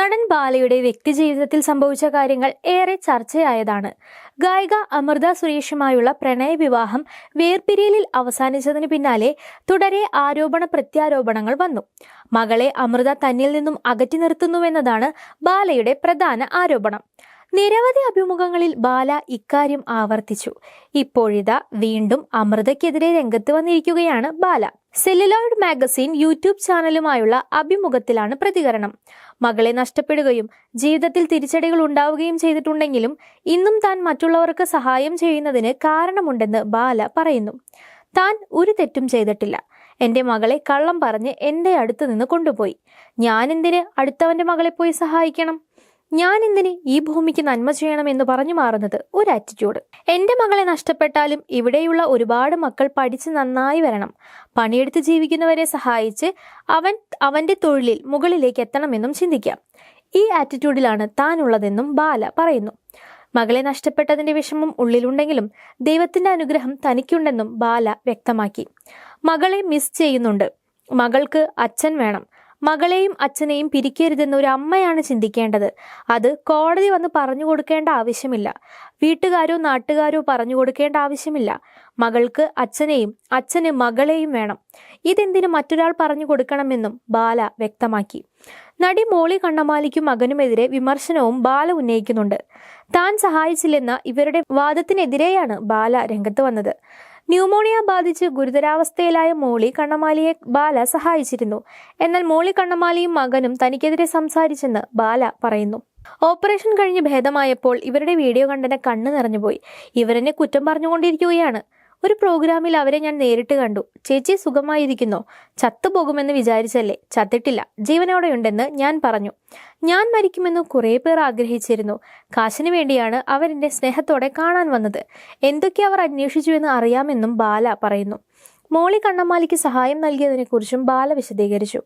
നടൻ ബാലയുടെ വ്യക്തിജീവിതത്തിൽ സംഭവിച്ച കാര്യങ്ങൾ ഏറെ ചർച്ചയായതാണ്. ഗായിക അമൃത സുരേഷുമായുള്ള പ്രണയ വിവാഹം വേർപിരിയലിൽ അവസാനിച്ചതിന് പിന്നാലെ തുടരെ ആരോപണ പ്രത്യാരോപണങ്ങൾ വന്നു. മകളെ അമൃത തന്നിൽ നിന്നും അകറ്റി നിർത്തുന്നുവെന്നതാണ് ബാലയുടെ പ്രധാന ആരോപണം. നിരവധി അഭിമുഖങ്ങളിൽ ബാല ഇക്കാര്യം ആവർത്തിച്ചു. ഇപ്പോഴിതാ വീണ്ടും അമൃതയ്ക്കെതിരെ രംഗത്ത് വന്നിരിക്കുകയാണ് ബാല. സെല്ലുലോയിഡ് മാഗസിൻ യൂട്യൂബ് ചാനലുമായുള്ള അഭിമുഖത്തിലാണ് പ്രതികരണം. മകളെ നഷ്ടപ്പെടുകയും ജീവിതത്തിൽ തിരിച്ചടികൾ ഉണ്ടാവുകയും ചെയ്തിട്ടുണ്ടെങ്കിലും ഇന്നും താൻ മറ്റുള്ളവർക്ക് സഹായം ചെയ്യുന്നതിന് കാരണമുണ്ടെന്ന് ബാല പറയുന്നു. താൻ ഒരു തെറ്റും ചെയ്തിട്ടില്ല. എന്റെ മകളെ കള്ളം പറഞ്ഞ് എന്റെ അടുത്ത് നിന്ന് കൊണ്ടുപോയി. ഞാൻ എന്തിന് അടുത്തവന്റെ മകളെ പോയി സഹായിക്കണം? ഞാൻ എന്തിന് ഈ ഭൂമിക്ക് നന്മ ചെയ്യണമെന്ന് പറഞ്ഞു മാറുന്നത്? ഒരു ആറ്റിറ്റ്യൂഡ് എന്റെ മകളെ നഷ്ടപ്പെട്ടാലും ഇവിടെയുള്ള ഒരുപാട് മക്കൾ പഠിച്ച് നന്നായി വരണം. പണിയെടുത്ത് ജീവിക്കുന്നവരെ സഹായിച്ച് അവൻ അവന്റെ തൊഴിലിൽ മുകളിലേക്ക് എത്തണമെന്നും ചിന്തിക്കാം. ഈ ആറ്റിറ്റ്യൂഡിലാണ് താനുള്ളതെന്നും ബാല പറയുന്നു. മകളെ നഷ്ടപ്പെട്ടതിന്റെ വിഷമം ഉള്ളിലുണ്ടെങ്കിലും ദൈവത്തിന്റെ അനുഗ്രഹം തനിക്കുണ്ടെന്നും ബാല വ്യക്തമാക്കി. മകളെ മിസ് ചെയ്യുന്നുണ്ട്. മകൾക്ക് അച്ഛൻ വേണം. മകളെയും അച്ഛനെയും പിരിക്കരുതെന്ന് ഒരു അമ്മയാണ് ചിന്തിക്കേണ്ടത്. അത് കോടതി വന്ന് പറഞ്ഞു കൊടുക്കേണ്ട ആവശ്യമില്ല. വീട്ടുകാരോ നാട്ടുകാരോ പറഞ്ഞു കൊടുക്കേണ്ട ആവശ്യമില്ല. മകൾക്ക് അച്ഛനെയും അച്ഛന് മകളെയും വേണം. ഇതെന്തിനു മറ്റൊരാൾ പറഞ്ഞു കൊടുക്കണമെന്നും ബാല വ്യക്തമാക്കി. നടി മോളി കണ്ണമാലിക്കും മകനുമെതിരെ വിമർശനവും ബാല ഉന്നയിക്കുന്നുണ്ട്. താൻ സഹായിച്ചില്ലെന്ന ഇവരുടെ വാദത്തിനെതിരെയാണ് ബാല രംഗത്ത് വന്നത്. ന്യൂമോണിയ ബാധിച്ച് ഗുരുതരാവസ്ഥയിലായ മോളി കണ്ണമാലിയെ ബാല സഹായിച്ചിരുന്നു. എന്നാൽ മോളി കണ്ണമാലിയും മകനും തനിക്കെതിരെ സംസാരിച്ചെന്ന് ബാല പറയുന്നു. ഓപ്പറേഷൻ കഴിഞ്ഞ് ഭേദമായപ്പോൾ ഇവരുടെ വീഡിയോ കണ്ടെന്നെ കണ്ണ് നിറഞ്ഞുപോയി. ഇവരെന്നെ കുറ്റം പറഞ്ഞുകൊണ്ടിരിക്കുകയാണ്. ഒരു പ്രോഗ്രാമിൽ അവരെ ഞാൻ നേരിട്ട് കണ്ടു. ചേച്ചി സുഖമായിരിക്കുന്നോ. ചത്തുപോകുമെന്ന് വിചാരിച്ചല്ലേ? ചത്തിട്ടില്ല. ജീവനോടെയുണ്ടെന്ന് ഞാൻ പറഞ്ഞു. ഞാൻ മരിക്കുമെന്ന് കുറേ പേർ ആഗ്രഹിച്ചിരുന്നു. കാശിന് വേണ്ടിയാണ് അവരെന്റെ സ്നേഹത്തോടെ കാണാൻ വന്നത്. എന്തൊക്കെ അവർ അന്വേഷിച്ചു എന്ന് അറിയാമെന്നും ബാല പറയുന്നു. മോളി കണ്ണമ്മാലിക്ക് സഹായം നൽകിയതിനെക്കുറിച്ചും ബാല വിശദീകരിച്ചു.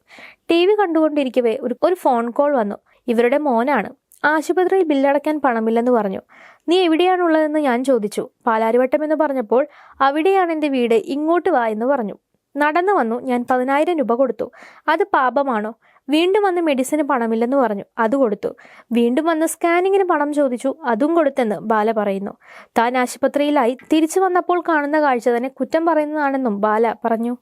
ടി വി കണ്ടുകൊണ്ടിരിക്കവേ ഒരു ഫോൺ കോൾ വന്നു. ഇവരുടെ മോനാണ്. ആശുപത്രിയിൽ ബില്ലടയ്ക്കാൻ പണമില്ലെന്ന് പറഞ്ഞു. നീ എവിടെയാണുള്ളതെന്ന് ഞാൻ ചോദിച്ചു. പാലാരിവട്ടം എന്ന് പറഞ്ഞപ്പോൾ അവിടെയാണ് എന്റെ വീട്. ഇങ്ങോട്ട് വാ എന്ന് പറഞ്ഞു. നടന്നു വന്നു. ഞാൻ പതിനായിരം രൂപ കൊടുത്തു. അത് പാപമാണോ? വീണ്ടും വന്ന് മെഡിസിന് പണമില്ലെന്ന് പറഞ്ഞു. അത് കൊടുത്തു. വീണ്ടും വന്ന് സ്കാനിങ്ങിന് പണം ചോദിച്ചു. അതും കൊടുത്തെന്ന് ബാല പറയുന്നു. താൻ ആശുപത്രിയിലായി. തിരിച്ചു വന്നപ്പോൾ കാണുന്ന കാഴ്ച തന്നെ കുറ്റം പറയുന്നതാണെന്നും ബാല പറഞ്ഞു.